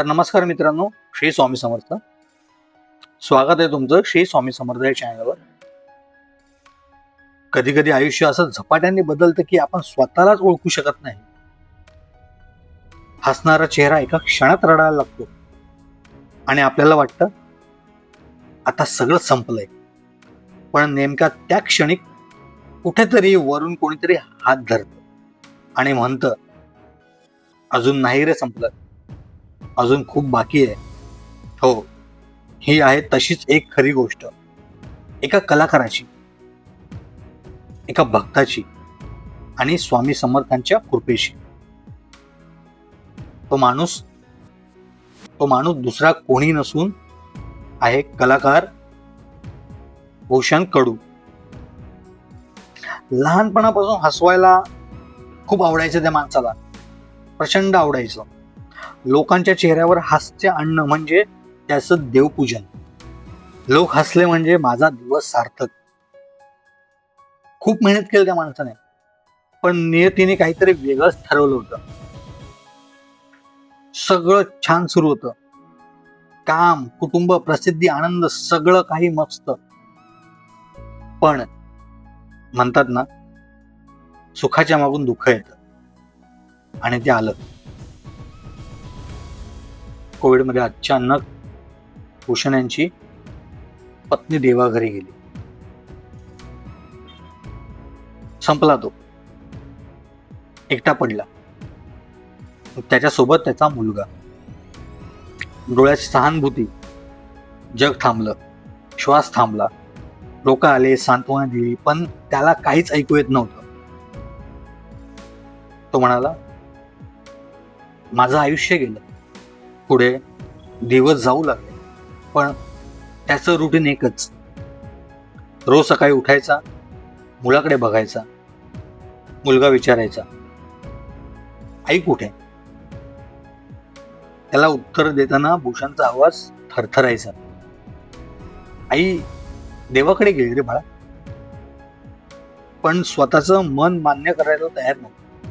तर नमस्कार मित्रांनो श्री स्वामी समर्थ. स्वागत आहे तुमचं श्री स्वामी समर्थ या चॅनलवर कधी कधी आयुष्य असं झपाट्याने बदलतं की आपण स्वतःलाच ओळखू शकत नाही. हसणारा चेहरा एका क्षणात रडायला लागतो. आणि आपल्याला वाटतं आता सगळं संपलंय. पण नेमका त्या क्षणी कुठेतरी वरून कोणीतरी हात धरत. आणि म्हणतं अजून नाही रे संपलं. अजून खूप बाकी आहे. हो ही आहे तशीच एक खरी गोष्ट. एका कलाकाराची एका भक्ताची आणि स्वामी समर्थांच्या कृपेशी. तो माणूस तो माणूस दुसरा कोणी नसून आहे कलाकार भूषण कडू लहानपणापासून हसवायला खूप आवडायचं त्या माणसाला. प्रचंड आवडायचं. लोकांच्या चेहऱ्यावर हास्य आणणं म्हणजे त्याचं देवपूजन. लोक हसले म्हणजे माझा दिवस सार्थक. खूप मेहनत केली त्या माणसाने. पण नियतीने काहीतरी वेगळंच ठरवलं होतं. सगळं छान सुरू होतं. काम कुटुंब प्रसिद्धी आनंद सगळं काही मस्त. पण म्हणतात ना सुखाच्या मागून दुःख येतं. आणि ते आलं. कोविडमध्ये अचानक भूषण यांची पत्नी देवाघरी गेली. संपला तो. एकटा पडला. त्याच्यासोबत त्याचा मुलगा. डोळ्याची सहानुभूती. जग थांबलं. श्वास थांबला. लोक आले सांत्वना दिली पण त्याला काहीच ऐकू येत नव्हतं. तो म्हणाला माझं आयुष्य गेलं. पुढे दिवस जाऊ लागले. पण त्याचं रुटीन एकच. रोज सकाळी उठायचा मुलाकडे बघायचा मुलगा विचारायचा आई कुठे? त्याला उत्तर देताना भूषणचा आवाज थरथरायचा. आई देवाकडे गेली रे बाळा. पण स्वतःचं मन मान्य करायला तयार नव्हतं.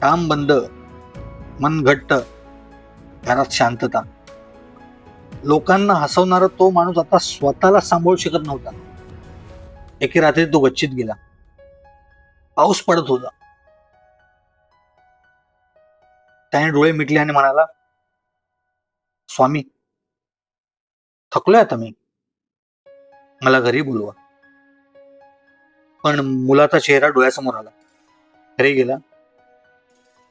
काम बंद मन घट्ट घरात शांतता. लोकांना हसवणारा तो माणूस आता स्वतःला सांभाळू शकत नव्हता. एके रात्री तो गच्चीत गेला. पाऊस पडत होता. त्याने डोळे मिटले आणि म्हणाला स्वामी थकलोय आता मी. मला घरी बोलवा. पण मुलाचा चेहरा डोळ्यासमोर आला. घरी गेला.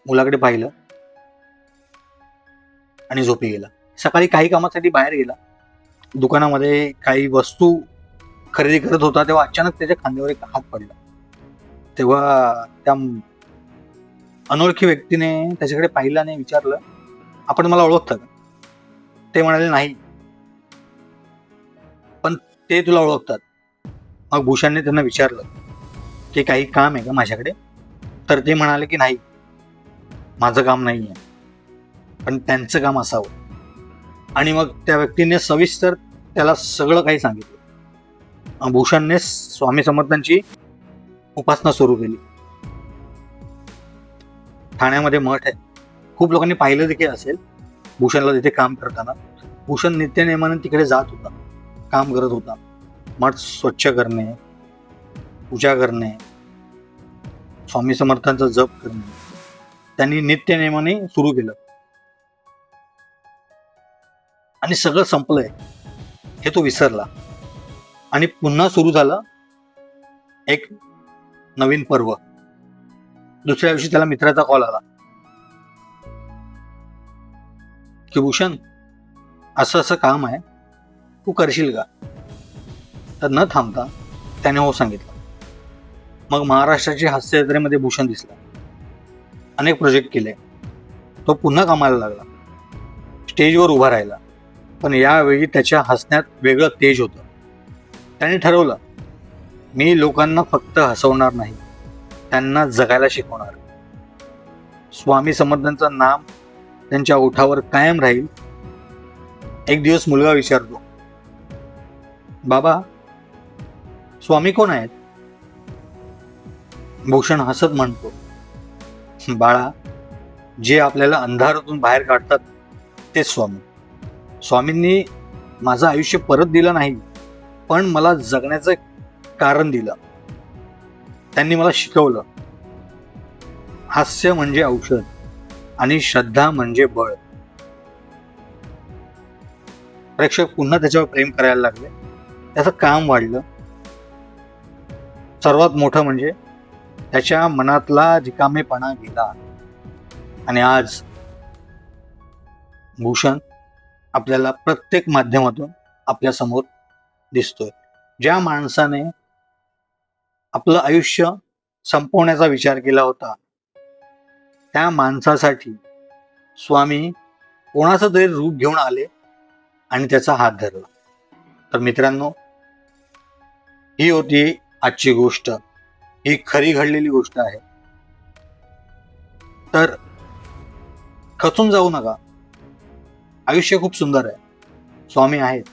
मुलाकडे पाहिलं. आणि झोपी गेला. सकाळी काही कामासाठी बाहेर गेला. दुकानामध्ये काही वस्तू खरेदी करत होता तेव्हा अचानक त्याच्या खांद्यावर एक हात पडला. तेव्हा त्या अनोळखी व्यक्तीने त्याच्याकडे पाहिलं आणि विचारलं आपण मला ओळखतं का? ते म्हणाले नाही. पण ते तुला ओळखतात. मग भूषणने त्यांना विचारलं की काही काम आहे का माझ्याकडे? तर ते म्हणाले की नाही. माझं काम नाही आहे पण त्यांचं काम असावं. आणि मग त्या व्यक्तीने सविस्तर त्याला सगळं काही सांगितलं. भूषणने स्वामी समर्थांची उपासना सुरू केली. ठाण्यामध्ये मठ आहे. खूप लोकांनी पाहिलं देखील असेल. भूषणला तिथे काम करताना. भूषण नित्यनेमाने तिकडे जात होता. काम करत होता. मठ स्वच्छ करणे पूजा करणे स्वामी समर्थांचा जप करणे. त्यांनी नित्यनेमाने सुरू केलं. आणि सगळं संपलंय. हे तो विसरला. आणि पुन्हा सुरू झालं एक नवीन पर्व. दुसऱ्या दिवशी त्याला मित्राचा कॉल आला. की भूषण असं असं काम आहे. तू करशील का? तर न थांबता त्याने हो सांगितलं. मग महाराष्ट्राच्या हास्य यात्रेमध्ये भूषण दिसला. अनेक प्रोजेक्ट केले. तो पुन्हा कामाला लागला. स्टेजवर उभा राहिला. पण यावेळी त्याच्या हसण्यात वेगळं तेज होतं. त्याने ठरवलं मी लोकांना फक्त हसवणार नाही त्यांना जगायला शिकवणार. स्वामी समर्थांचं नाम त्यांच्या ओठावर कायम राहील. एक दिवस मुलगा विचारतो बाबा स्वामी कोण आहेत? भूषण हसत म्हणतो बाळा जे आपल्याला अंधारातून बाहेर काढतात तेच स्वामी. स्वामींनी माझं आयुष्य परत दिलं नाही पण मला जगण्याचं कारण दिलं. त्यांनी मला शिकवलं. हास्य म्हणजे औषध आणि श्रद्धा म्हणजे बळ. प्रेक्षक पुन्हा त्याच्यावर प्रेम करायला लागले. त्याचं काम वाढलं. सर्वात मोठं म्हणजे त्याच्या मनातला रिकामेपणा गेला. आणि आज भूषण आपल्याला प्रत्येक माध्यमातून आपल्यासमोर दिसतोय. ज्या माणसाने आपलं आयुष्य संपवण्याचा विचार केला होता त्या माणसासाठी स्वामी कोणाचं तरी रूप घेऊन आले आणि त्याचा हात धरला. तर मित्रांनो ही होती आजची गोष्ट. ही खरी घडलेली गोष्ट आहे. तर खचून जाऊ नका. आयुष्य खूप सुंदर आहे. स्वामी आहेत.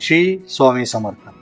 श्री स्वामी समर्थ.